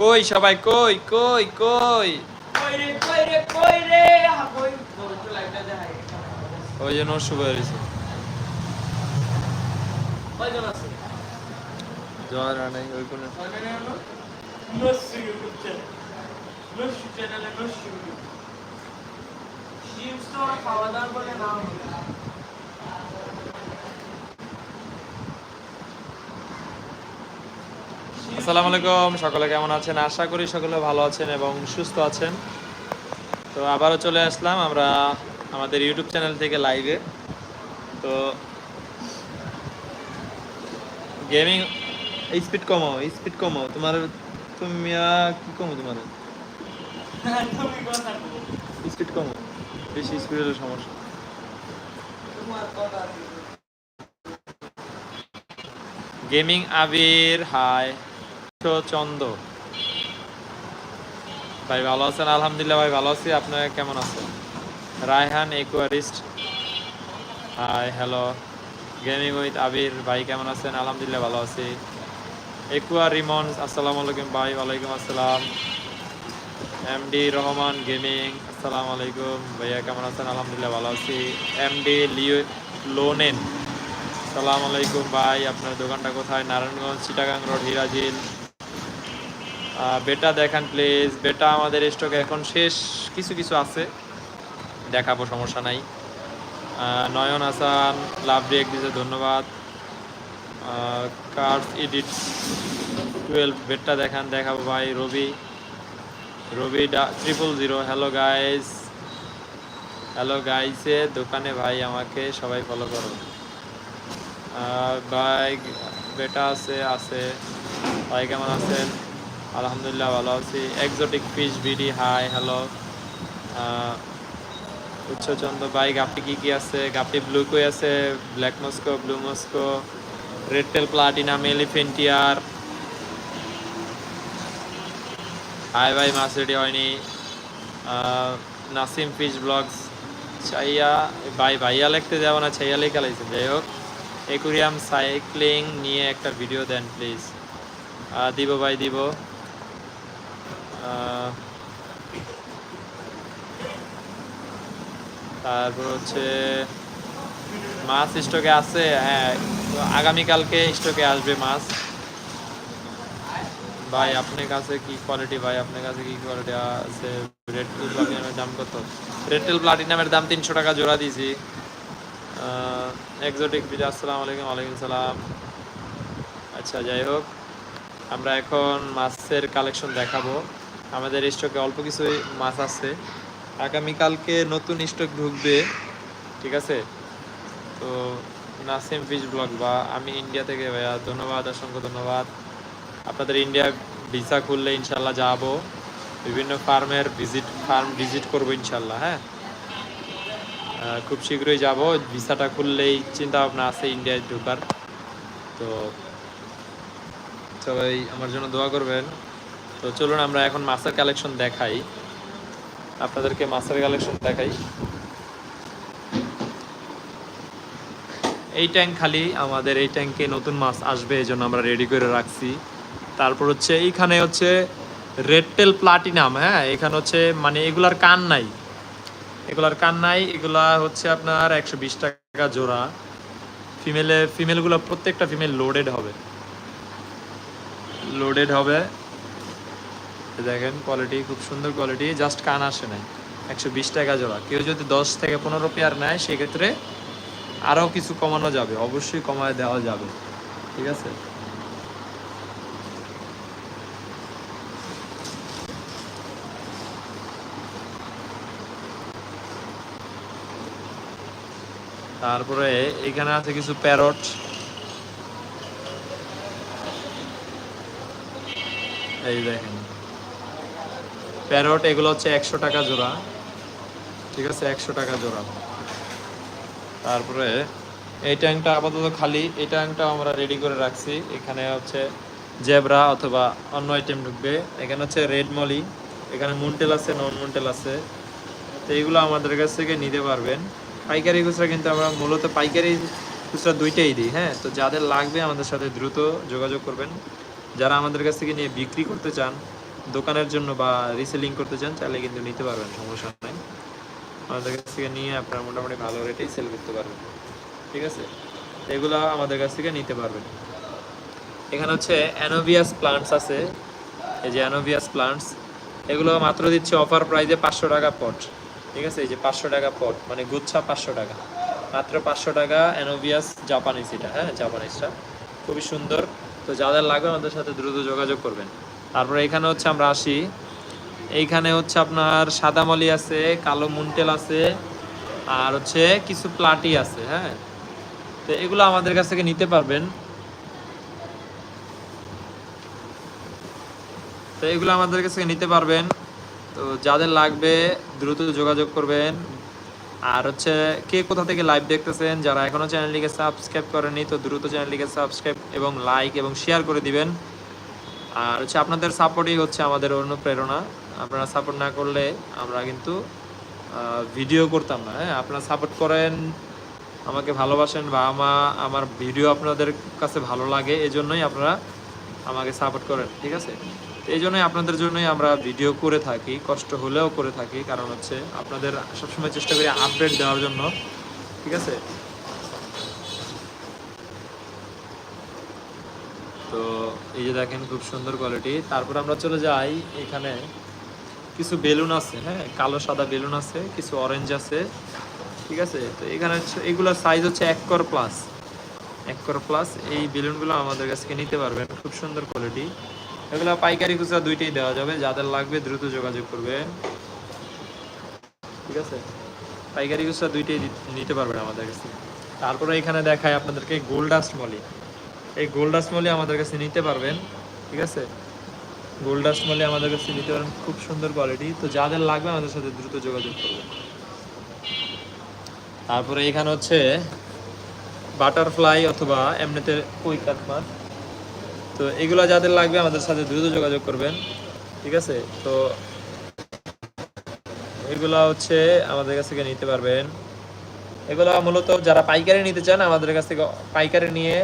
কই সবাই কই কই কই? ওই জন্য শুভ হয়েছে কয়জন আছে? জয় রানাই ওই কোনে। চ্যানেল খাওয়া বলে নাম। আসসালামু আলাইকুম, সকলে কেমন আছেন? আশা করি সকলে ভালো আছেন এবং সুস্থ আছেন। তো আবারও চলে আসলাম আমরা আমাদের ইউটিউব চ্যানেল থেকে লাইভে তো গেমিং স্পিড কমাও স্পিড কমাও তোমার, তুমি কি কমো তোমার? স্পিড কমাও বেশি স্পিড হলে সমস্যা। গেমিং আবির হাই চন্দ ভাই ভালো আছেন? আলহামদুলিল্লাহ ভাই ভালো আছি। আপনারা কেমন আছেন? Raihan aquarist. Hi hello gaming with Abir ভাই কেমন আছেন? আলহামদুলিল্লাহ ভালো আছি। একুয়া রিমন আসসালামু আলাইকুম ভাই, ওয়ালাইকুম আসসালাম। এমডি রহমান গেমিং আসসালামু আলাইকুম। ভাইয়া কেমন আছেন? আলহামদুলিল্লাহ ভালো আছি। এমডি লিও লোনেন সালাম আলাইকুম ভাই। আপনার দোকানটা কোথায়? নারায়ণগঞ্জ, চিটাগাং রোড, হিরাজিল। বেটা দেখান প্লিজ বেটা আমাদের স্টকে এখন শেষ। কিছু কিছু আছে। দেখাবো, সমস্যা নাই। নয়ন হাসান, লাভ ব্রেক দিতে ধন্যবাদ। কার্স এডিট টুয়েলভ বেটটা দেখান, দেখাবো ভাই, Robi. Robi triple zero hello guys hello গাইসে দোকানে ভাই আমাকে সবাই ফলো করো। ভাই, বেটা আছে আছে। ভাই কেমন আছেন? আলহামদুলিল্লাহ ভালো আছি। Exotic fish BD hi hello Uchchachandra ভাই, গাপটি কি কি আছে? গাপটি ব্লু কই আছে? Black Moscow blue Moscow red tail platinum elephant ear hi ভাই, মাছ রেডি হয়নি। নাসিম ফিশ ব্লগস চাইয়া ভাই, ভাইয়া লিখতে যাব না চাইয়া লেখা লাগছে যাই হোক একুরিয়াম সাইক্লিং নিয়ে একটা ভিডিও দেন প্লিজ দিব ভাই, দিব। তারপর হচ্ছে মাছ স্টকে আছে হ্যাঁ আগামীকালকে স্টকে আসবে মাছ। ভাই, আপনার কাছে কি কোয়ালিটি ভাই? আপনার কাছে কি কোয়ালিটি আছে? রেড টেল প্লাটিনামের দাম কত? রেড টেল প্লাটিনামের দাম তিনশো টাকা জোড়া দিয়েছি। এক্সোটিক বিজয় আসসালামু আলাইকুম, ওয়ালাইকুম সালাম। আচ্ছা যাই হোক, আমরা এখন মাছের কালেকশন দেখাবো। আমাদের স্টকে অল্প কিছু মাছ আছে। আগামীকালকে নতুন স্টক ঢুকবে, ঠিক আছে? তো নাসিম ফিশ ব্লগ বা আমি ইন্ডিয়া থেকে ভাইয়া, ধন্যবাদ, অসংখ্য ধন্যবাদ। আপনাদের ইন্ডিয়া ভিসা খুললে ইনশাল্লাহ যাব। বিভিন্ন ফার্মের ভিজিট, ফার্ম ভিজিট করব ইনশাল্লাহ হ্যাঁ? খুব শীঘ্রই যাব। ভিসাটা খুললেই চিন্তা ভাবনা আছে ইন্ডিয়ায় ঢোকার। তো সবাই আমার জন্য দোয়া করবেন। তো চলুন আমরা এখন মাছের কালেকশন দেখাই। আপনাদেরকে মাছের কালেকশন দেখাই। এই ট্যাঙ্ক খালি, আমাদের এই ট্যাঙ্কে নতুন মাছ আসবে, এই জন্য আমরা রেডি করে রাখছি। তারপর হচ্ছে এইখানে হচ্ছে রেড টেল প্লাটিনাম হ্যাঁ? এখানে হচ্ছে মানে এগুলার কান নাই। এগুলার কান নাই, এগুলা হচ্ছে আপনার একশো বিশ টাকা জোড়া। ফিমেলে ফিমেলগুলো প্রত্যেকটা ফিমেল লোডেড হবে। লোডেড হবে। দেখেন কোয়ালিটি খুব সুন্দর কোয়ালিটি জাস্ট কান আসে নাই। একশো বিশ টাকা জোড়া। কেউ যদি দশ থেকে পনেরো পেয়ার নেয়, সেক্ষেত্রে আরও কিছু কমানো যাবে। অবশ্যই কমায় দেওয়া যাবে। ঠিক আছে? তারপরে এখানে আছে কিছু প্যারট এই দেখেন। প্যারট, এগুলো হচ্ছে একশো টাকা জোড়া। ঠিক আছে, একশো টাকা জোড়া। তারপরে এই ট্যাঙ্কটা আপাতত খালি, এই ট্যাঙ্কটা আমরা রেডি করে রাখছি। এখানে হচ্ছে জেব্রা অথবা অন্য আইটেম ঢুকবে। এখানে হচ্ছে রেড মলি এখানে মুনটেল আছে নন মুনটেল আছে। তো এইগুলো আমাদের কাছ থেকে নিতে পারবেন। পাইকারি খুচরা কিন্তু আমরা মূলত পাইকারি খুচরা দুইটাই দিই হ্যাঁ? তো যাদের লাগবে আমাদের সাথে দ্রুত যোগাযোগ করবেন। যারা আমাদের কাছ থেকে নিয়ে বিক্রি করতে চান দোকানের জন্য বা রিসেলিং করতে চান, চাইলে কিন্তু নিতে পারবেন, সমস্যা নাই। আমাদের কাছ থেকে নিয়ে আপনারা মোটামুটি ভালো রেটেই সেল করতে পারবেন। ঠিক আছে? এগুলো আমাদের কাছ থেকে নিতে পারবেন। এখানে হচ্ছে অ্যানোভিয়াস প্লান্টস আছে। এই যে অ্যানোভিয়াস প্লান্টস এগুলো মাত্র দিচ্ছে অফার প্রাইসে পাঁচশো টাকা পট ঠিক আছে? এই যে পাঁচশো টাকা পট মানে গুচ্ছা পাঁচশো টাকা। মাত্র পাঁচশো টাকা অ্যানোভিয়াস জাপানিস এটা হ্যাঁ? জাপানিসটা খুবই সুন্দর। তো যাদের লাগবে আমাদের সাথে দ্রুত যোগাযোগ করবেন। তারপরে এখানে হচ্ছে আমরা আসি। এইখানে হচ্ছে আপনার সাদামলি আছে, কালো মুন্টেল আছে, আর হচ্ছে কিছু প্লাটি আছে হ্যাঁ? তো এগুলো আমাদের কাছ থেকে নিতে পারবেন। তো এগুলো আমাদের কাছ থেকে নিতে পারবেন। তো যাদের লাগবে দ্রুত যোগাযোগ করবেন। আর হচ্ছে কে কোথা থেকে লাইভ দেখতেছেন, যারা এখনও চ্যানেলটিকে সাবস্ক্রাইব করেনি তো দ্রুত চ্যানেলটিকে সাবস্ক্রাইব এবং লাইক এবং শেয়ার করে দিবেন। আর হচ্ছে আপনাদের সাপোর্টই হচ্ছে আমাদের অনুপ্রেরণা। আপনারা সাপোর্ট না করলে আমরা কিন্তু ভিডিও করতাম না হ্যাঁ? আপনারা সাপোর্ট করেন, আমাকে ভালোবাসেন বা আমা, আমার ভিডিও আপনাদের কাছে ভালো লাগে এই জন্যই আপনারা আমাকে সাপোর্ট করেন, ঠিক আছে? এই জন্যই আপনাদের জন্যই আমরা ভিডিও করে থাকি, কষ্ট হলেও করে থাকি, কারণ হচ্ছে আপনাদের সবসময় চেষ্টা করি আপডেট দেওয়ার জন্য, ঠিক আছে? তো এই যে দেখেন খুব সুন্দর কোয়ালিটি তারপর আমরা চলে যাই এখানে। কিছু বেলুন আছে হ্যাঁ? কালো, সাদা বেলুন আছে, কিছু অরেঞ্জ আছে, ঠিক আছে? তো এখানে এগুলোর সাইজ হচ্ছে এক কর প্লাস এক কর প্লাস এই বেলুনগুলো আমাদের কাছ থেকে নিতে পারবেন, খুব সুন্দর কোয়ালিটি এগুলো পাইকারি খুচরা দুইটাই দেওয়া যাবে, যাদের লাগবে দ্রুত যোগাযোগ করবে ঠিক আছে? পাইকারি খুচরা দুইটাই নিতে পারবেন আমাদের কাছে। তারপরে এখানে দেখায় আপনাদেরকে গোল্ডাস্ট মলি এই গোল্ডাস্ট মলি আমাদের কাছে নিতে পারবেন, ঠিক আছে? গোল্ডাস্ট মলি আমাদের কাছে নিতে পারেন খুব সুন্দর কোয়ালিটি তো যাদের লাগবে আমাদের সাথে দ্রুত যোগাযোগ করবেন। তারপরে এখানে হচ্ছে বাটারফ্লাই অথবা এমনিতে কই কাঠমার তো এগুলো যাদের লাগবে আমাদের সাথে দ্রুত যোগাযোগ করবেন, ঠিক আছে? তো এগুলা হচ্ছে আমাদের কাছ থেকে নিতে পারবেন। এগুলো মূলত যারা পাইকারি নিতে চান, আমাদের কাছ থেকে পাইকারি নিয়ে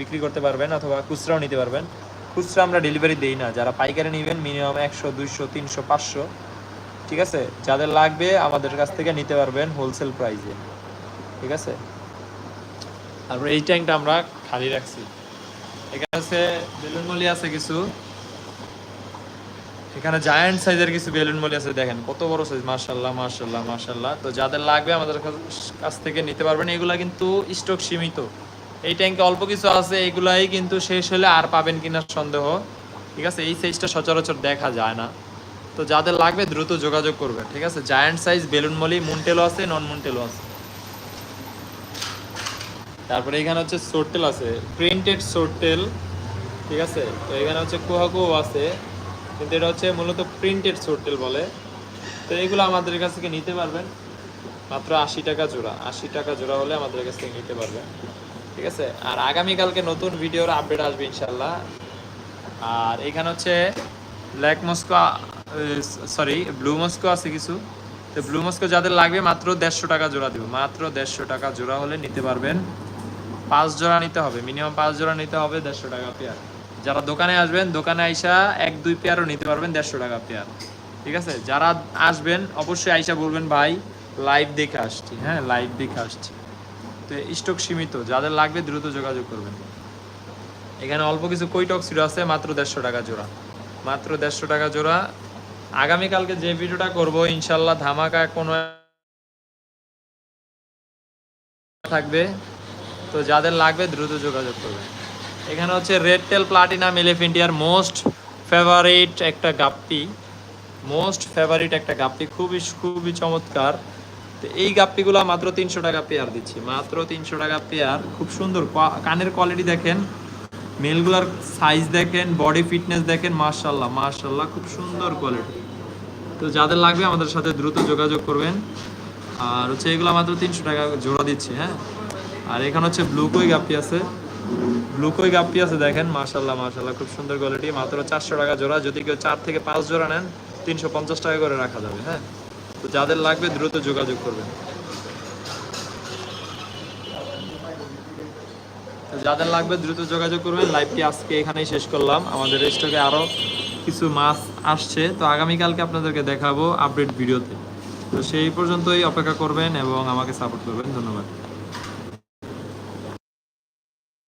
বিক্রি করতে পারবেন অথবা খুচরাও নিতে পারবেন। খুচরা আমরা ডেলিভারি দেই না। যারা পাইকারি নেবেন, মিনিমাম একশো, দুইশো, তিনশো, পাঁচশো। ঠিক আছে? যাদের লাগবে, আমাদের কাছ থেকে নিতে পারবেন হোলসেল প্রাইসে ঠিক আছে? তারপর এই ট্যাঙ্কটা আমরা খালি রাখছি। এখানে আছে বেলুন মলি আছে কিছু। এখানে জায়ান্ট সাইজের কিছু বেলুন মলি আছে, দেখেন, কত বড় সাইজ মার্শাল্লাহ মার্শাল্লাহ মার্শাল্লাহ তো যাদের লাগবে আমাদের কাছ- থেকে নিতে পারবেন। এগুলা কিন্তু স্টক সীমিত। এই ট্যাঙ্কে অল্প কিছু আছে, এগুলাই কিন্তু শেষ হলে আর পাবেন কিনা সন্দেহ। ঠিক আছে? এই সাইজটা সচরাচর দেখা যায় না। তো যাদের লাগবে দ্রুত যোগাযোগ করবেন। ঠিক আছে? জায়ান্ট সাইজ বেলুন মলি মুনটেলও আছে নন মুনটেলও আছে। তারপরে এখানে হচ্ছে সোরটেল আছে। প্রিন্টেড সোরটেল ঠিক আছে? তো এখানে হচ্ছে কুহাকু আছে। কিন্তু এটা হচ্ছে মূলত প্রিন্টেড সোরটেল বলে। তো এগুলো আমাদের কাছ থেকে নিতে পারবেন। মাত্র আশি টাকা জোড়া। আশি টাকা জোড়া হলে আমাদের কাছ থেকে নিতে পারবেন। ঠিক আছে? আর আগামীকালকে নতুন ভিডিওর আপডেট আসবে ইনশাল্লাহ আর এখানে হচ্ছে black Moscow sorry blue Moscow আছে কিছু। তো ব্লু মস্কো যাদের লাগবে মাত্র দেড়শো টাকা জোড়া দেবো। মাত্র দেড়শো টাকা জোড়া হলে নিতে পারবেন। পাঁচ জোড়া নিতে হবে। মিনিমাম পাঁচ জোড়া নিতে হবে দেড়শো টাকা পেয়ার। যারা দোকানে আসবেন, দোকানে আইসা এক, দুই পেয়ারও নিতে পারবেন, দেড়শো টাকা পেয়ার। ঠিক আছে? যারা আসবেন, অবশ্যই আইসা বলবেন, ভাই লাইভ দেখে আসছি। হ্যাঁ লাইভ দেখে আসছি। তো স্টক সীমিত, যাদের লাগবে দ্রুত যোগাযোগ করবেন। এখানে অল্প কিছু কৈটক ছিল আছে, মাত্র দেড়শো টাকা জোড়া। মাত্র দেড়শো টাকা জোড়া। আগামীকালকে যে ভিডিওটা করব, ইনশাল্লাহ ধামাকা কোনো থাকবে। তো যাদের লাগবে, দ্রুত যোগাযোগ করবেন। এখানে হচ্ছে red tail platinum elephant ear most favourite একটা গাপ্পি। মোস্ট ফেভারিট একটা গাপ্পি, খুবই খুবই চমৎকার। তো এই গাপ্পিগুলো মাত্র তিনশো টাকা পেয়ার দিচ্ছি। মাত্র তিনশো টাকা পেয়ার খুব সুন্দর কানের কোয়ালিটি দেখেন, মেলগুলার সাইজ দেখেন বডি ফিটনেস দেখেন মার্শাল্লাহ মার্শাল্লাহ খুব সুন্দর কোয়ালিটি তো যাদের লাগবে আমাদের সাথে দ্রুত যোগাযোগ করবেন। আর হচ্ছে এগুলো মাত্র তিনশো টাকা জোড়া দিচ্ছি হ্যাঁ। আর এখানে হচ্ছে ব্লুকই গাপ্পি আছে। ব্লুকই গাপ্পি আছে, দেখেন মার্শাল্লাহ মার্শাল্লাহ খুব সুন্দর কোয়ালিটি মাত্র চারশো টাকা জোড়া। যদি কেউ চার থেকে পাঁচ জোড়া নেন, তিনশো পঞ্চাশ টাকা করে রাখা যাবে হ্যাঁ? তো যাদের লাগবে দ্রুত যোগাযোগ করবেন। যাদের লাগবে দ্রুত যোগাযোগ করবেন লাইভটি আজকে এখানেই শেষ করলাম। আমাদের স্টকে আরও কিছু মাছ আসছে, তো আগামীকালকে আপনাদেরকে দেখাবো আপডেট ভিডিওতে। তো সেই পর্যন্তই অপেক্ষা করবেন এবং আমাকে সাপোর্ট করবেন। ধন্যবাদ।